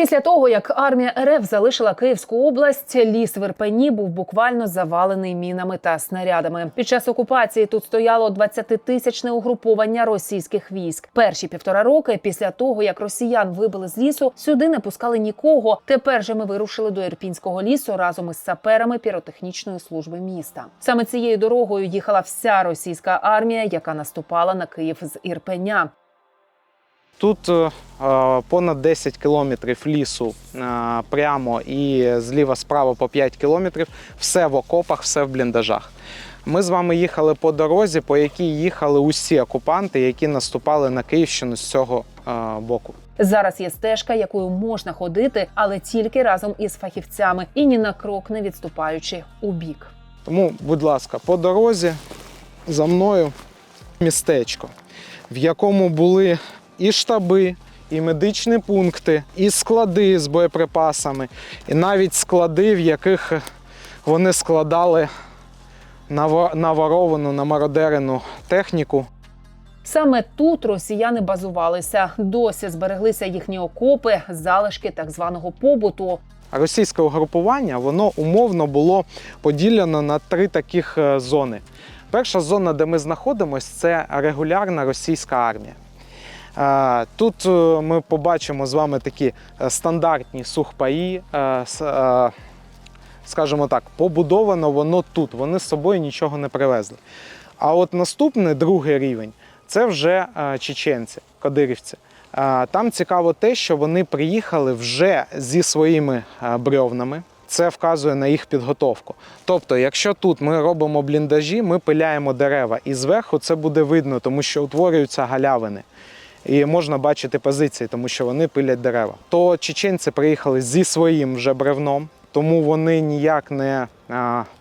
Після того, як армія РФ залишила Київську область, ліс в Ірпені був буквально завалений мінами та снарядами. Під час окупації тут стояло 20-тисячне угруповання російських військ. Перші півтора роки після того, як росіян вибили з лісу, сюди не пускали нікого. Тепер же ми вирушили до Ірпінського лісу разом із саперами піротехнічної служби міста. Саме цією дорогою їхала вся російська армія, яка наступала на Київ з Ірпеня. Тут е, понад 10 кілометрів лісу е, прямо і зліва справа по 5 кілометрів. Все в окопах, все в бліндажах. Ми з вами їхали по дорозі, по якій їхали усі окупанти, які наступали на Київщину з цього е, боку. Зараз є стежка, якою можна ходити, але тільки разом із фахівцями і ні на крок не відступаючи у бік. Тому, будь ласка, по дорозі за мною містечко, в якому були і штаби, і медичні пункти, і склади з боєприпасами, і навіть склади, в яких вони складали наво- наворовану, намародерену техніку. Саме тут росіяни базувалися. Досі збереглися їхні окопи, залишки так званого побуту. Російське угрупування воно умовно було поділено на три таких е, зони. Перша зона, де ми знаходимося, це регулярна російська армія. Тут е, ми побачимо з вами такі е, стандартні сухпаї. е, Скажімо так, побудовано воно тут. Вони з собою нічого не привезли. А от наступний другий рівень це вже чеченці, кадирівці. Там цікаво те, що вони приїхали вже зі своїми брьовнами. Це вказує на їх підготовку. Тобто, якщо тут ми робимо бліндажі, ми пиляємо дерева, і зверху це буде видно, тому що утворюються галявини. І можна бачити позиції, тому що вони пилять дерева. То чеченці приїхали зі своїм вже бревном, тому вони ніяк не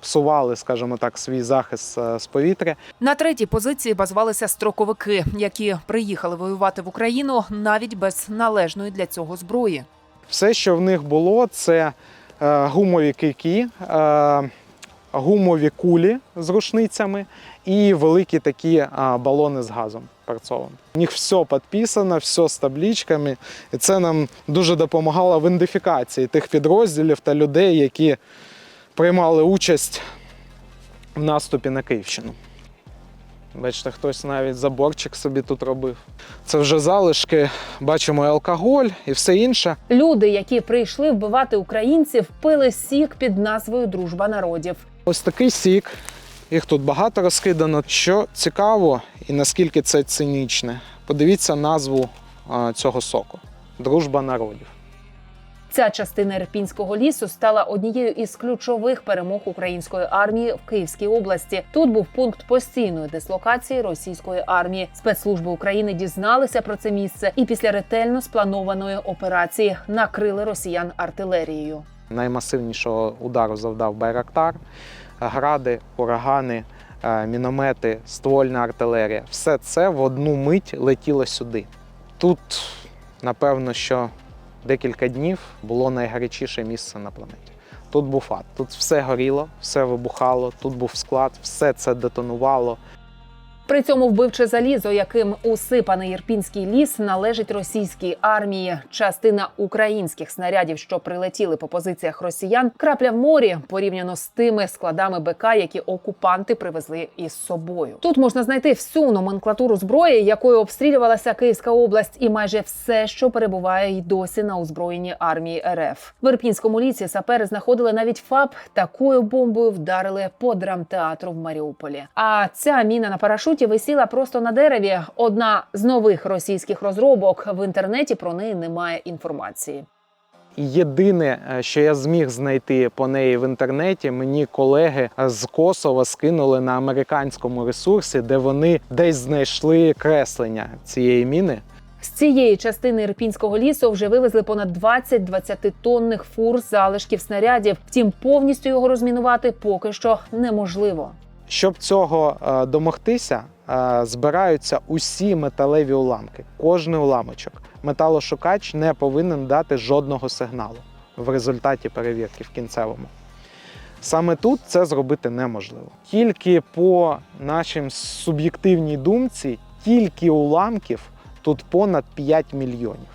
псували, скажімо так, свій захист е, з повітря. На третій позиції базувалися строковики, які приїхали воювати в Україну навіть без належної для цього зброї. Все, що в них було, це е, гумові кийки, е, гумові кулі з рушницями і великі такі балони з газом перцовим. У них все підписано, все з табличками, і це нам дуже допомагало в ідентифікації тих підрозділів та людей, які приймали участь в наступі на Київщину. Бачите, хтось навіть заборчик собі тут робив. Це вже залишки, бачимо і алкоголь і все інше. Люди, які прийшли вбивати українців, пили сік під назвою Дружба народів. Ось такий сік. Їх тут багато розкидано. Що цікаво і наскільки це цинічне, подивіться назву цього соку Дружба народів. Ця частина Ірпінського лісу стала однією із ключових перемог української армії в Київській області. Тут був пункт постійної дислокації російської армії. Спецслужби України дізналися про це місце і після ретельно спланованої операції накрили росіян артилерією. Наймасивнішого удару завдав Байрактар, гради, урагани, е, міномети, ствольна артилерія. Все це в одну мить летіло сюди. Тут, напевно, що декілька днів було найгарячіше місце на планеті. Тут був ад. Тут все горіло, все вибухало, тут був склад, все це детонувало. При цьому вбивче залізо, яким усипаний Ірпінський ліс, належить російській армії. Частина українських снарядів, що прилетіли по позиціях росіян, крапля в морі порівняно з тими складами БК, які окупанти привезли із собою. Тут можна знайти всю номенклатуру зброї, якою обстрілювалася Київська область, і майже все, що перебуває й досі на озброєнні армії РФ. В Ірпінському лісі сапери знаходили навіть ФАП. Такою бомбою вдарили по драмтеатру в Маріуполі. А ця міна на парашуті висіла просто на дереві. Одна з нових російських розробок в інтернеті про неї немає інформації. Єдине, е, що я зміг знайти по неї в інтернеті, мені колеги з Косова скинули на американському ресурсі, де вони десь знайшли креслення цієї міни. З цієї частини Ірпінського лісу вже вивезли понад 20 20-тонних фур залишків снарядів. Втім, повністю його розмінувати поки що неможливо. Щоб цього е, домогтися, е, збираються усі металеві уламки, кожний уламочок. Металошукач не повинен дати жодного сигналу в результаті перевірки в кінцевому. Саме тут це зробити неможливо. Тільки по нашим суб'єктивній думці, тільки уламків тут понад 5 мільйонів.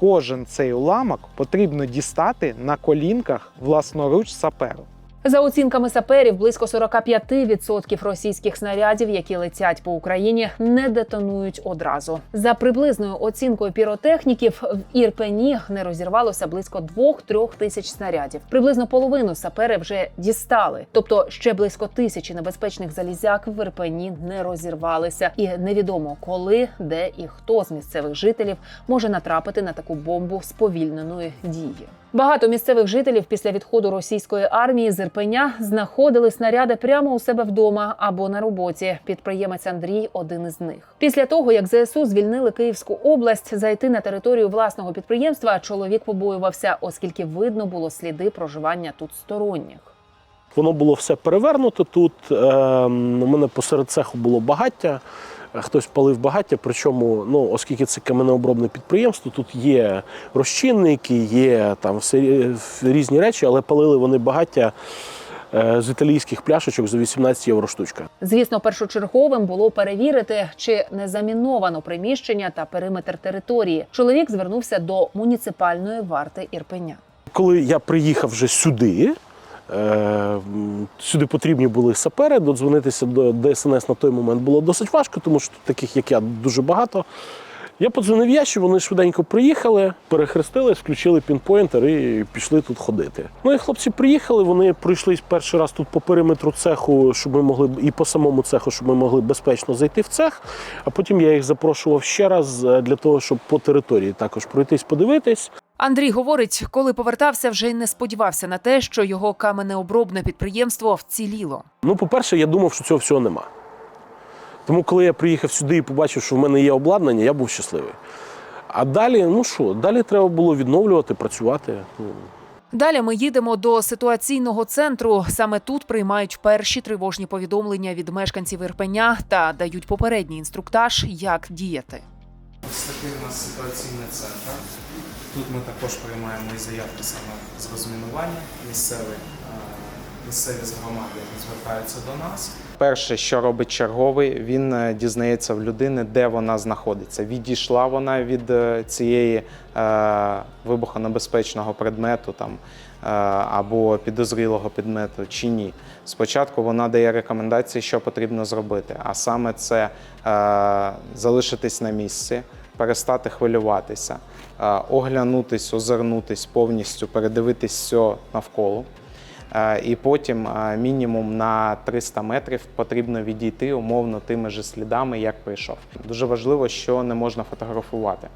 кожен цей уламок потрібно дістати на колінках власноруч саперу. За оцінками саперів, близько 45% російських снарядів, які летять по Україні, не детонують одразу. За приблизною оцінкою піротехніків, в Ірпені не розірвалося близько 2-3 тисяч снарядів. Приблизно половину сапери вже дістали. Тобто ще близько тисячі небезпечних залізяк в Ірпені не розірвалися, і невідомо коли, де і хто з місцевих жителів може натрапити на таку бомбу сповільненої дії. Багато місцевих жителів після відходу російської армії з Ірпеня знаходили снаряди прямо у себе вдома або на роботі. Підприємець Андрій один із них. Після того як ЗСУ звільнили Київську область, зайти на територію власного підприємства чоловік побоювався, оскільки видно було сліди проживання тут сторонніх. Воно було все перевернуто тут. Ем, У мене посеред цеху було багаття. Хтось палив багаття, причому, ну, оскільки це каменеобробне підприємство, тут є розчинники, є там все різні речі, але палили вони багаття е, з італійських пляшечок за 18 євро штучка. Звісно, першочерговим було перевірити, чи не заміновано приміщення та периметр території. Чоловік звернувся до муніципальної варти Ірпеня. Коли я приїхав вже сюди, сюди потрібні були сапери, додзвонитися до ДСНС на той момент було досить важко, тому що таких, як я, дуже багато. Я подзвонив Ящі, вони швиденько приїхали, перехрестились, включили пінпойнтер і пішли тут ходити. Ну і хлопці приїхали, вони пройшлись перший раз тут по периметру цеху, щоб ми могли і по самому цеху, щоб ми могли безпечно зайти в цех. А потім я їх запрошував ще раз е, для того, щоб по території також пройтись, подивитись. Андрій говорить, коли повертався, вже й не сподівався на те, що його каменеобробне підприємство вціліло. Ну, по-перше, я думав, що цього всього нема. Тому, коли я приїхав сюди і побачив, що в мене є обладнання, я був щасливий. А далі, ну що, далі треба було відновлювати, працювати. Ну, Далі ми їдемо до ситуаційного центру. Саме тут приймають перші тривожні повідомлення від мешканців Ірпеня та дають попередній інструктаж, як діяти. Ось такий у нас ситуаційний центр. Тут ми також приймаємо і заявки саме з розмінування. Місцеві, е, місцеві з громади звертаються до нас. Перше, що робить черговий, він е, дізнається в людини, де вона знаходиться. Відійшла вона від е, цієї е, вибухонебезпечного предмету там, е, або підозрілого предмету чи ні. Спочатку вона дає рекомендації, що потрібно зробити, а саме це е, залишитись на місці, перестати хвилюватися, е, оглянутись, озирнутись повністю, передивитись все навколо. Е, І потім е, мінімум на 300 метрів потрібно відійти умовно тими же слідами, як прийшов. Дуже важливо, що не можна фотографувати,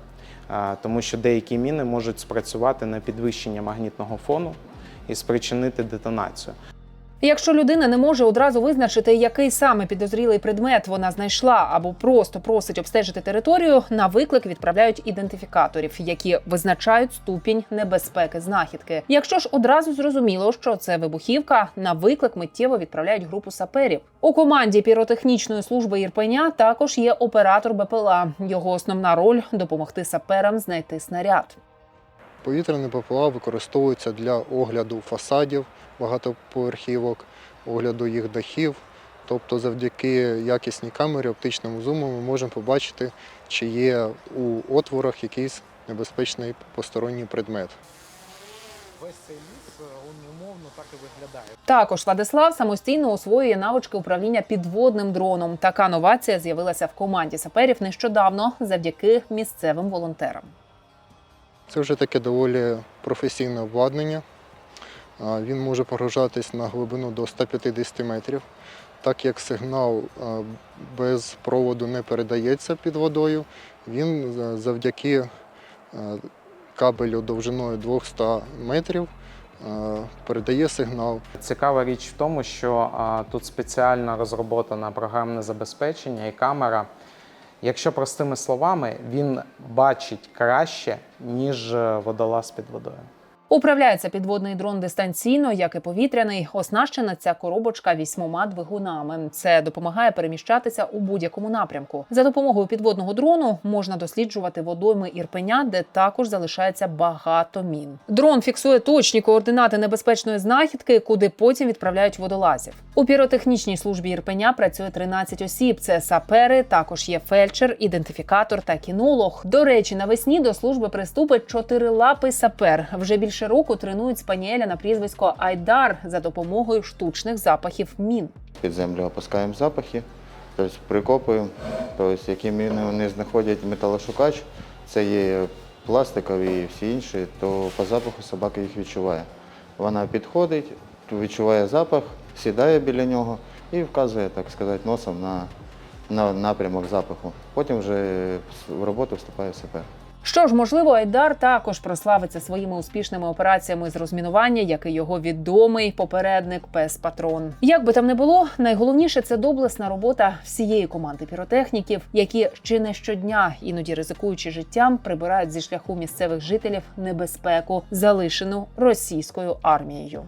е, тому що деякі міни можуть спрацювати на підвищення магнітного фону і спричинити детонацію. Якщо людина не може одразу визначити, який саме підозрілий предмет вона знайшла, або просто просить обстежити територію, на виклик відправляють ідентифікаторів, які визначають ступінь небезпеки знахідки. Якщо ж одразу зрозуміло, що це вибухівка, на виклик миттєво відправляють групу саперів. У команді піротехнічної служби Ірпеня також є оператор БПЛА. Його основна роль допомогти саперам знайти снаряд. Повітряні ППЛА використовуються для огляду фасадів багатоповерхівок, огляду їх дахів. Тобто завдяки якісній камері оптичному зуму ми можемо побачити, чи є у отворах якийсь небезпечний посторонній предмет. Весь цей ліс він умовно так і виглядає. Також Владислав самостійно освоює навички управління підводним дроном. Така новація з'явилася в команді саперів нещодавно завдяки місцевим волонтерам. Це вже таке доволі професійне обладнання. Він може погружатись на глибину до 150 метрів. Так як сигнал без проводу не передається під водою, він завдяки кабелю довжиною 200 метрів передає сигнал. Цікава річ в тому, що тут спеціально розроблено програмне забезпечення і камера. Якщо простими словами, він бачить краще, ніж е, водолаз під водою. Управляється підводний дрон дистанційно, як і повітряний. Оснащена ця коробочка вісьмома двигунами. Це допомагає переміщатися у будь-якому напрямку. За допомогою підводного дрону можна досліджувати водойми Ірпеня, де також залишається багато мін. Дрон фіксує точні координати небезпечної знахідки, куди потім відправляють водолазів. У піротехнічній службі Ірпеня працює 13 осіб. Це сапери, також є фельдшер, ідентифікатор та кінолог. До речі, навесні до служби приступить чотирилапий сапер. Вже більше року тренують спаніеля на прізвисько Айдар за допомогою штучних запахів мін. Під землю опускаємо запахи, тобто прикопуємо, тобто які міни вони знаходять металошукач, це є пластикові і всі інші, то по запаху собака їх відчуває. Вона підходить, відчуває запах, сідає біля нього і вказує, так сказати, носом на, на напрямок запаху. Потім вже в роботу вступає сапер. Що ж, можливо, Айдар також прославиться своїми успішними операціями з розмінування, як і його відомий попередник Пес Патрон. Як би там не було, найголовніше це доблесна робота всієї команди піротехніків, які ще не щодня, іноді ризикуючи життям, прибирають зі шляху місцевих жителів небезпеку, залишену російською армією.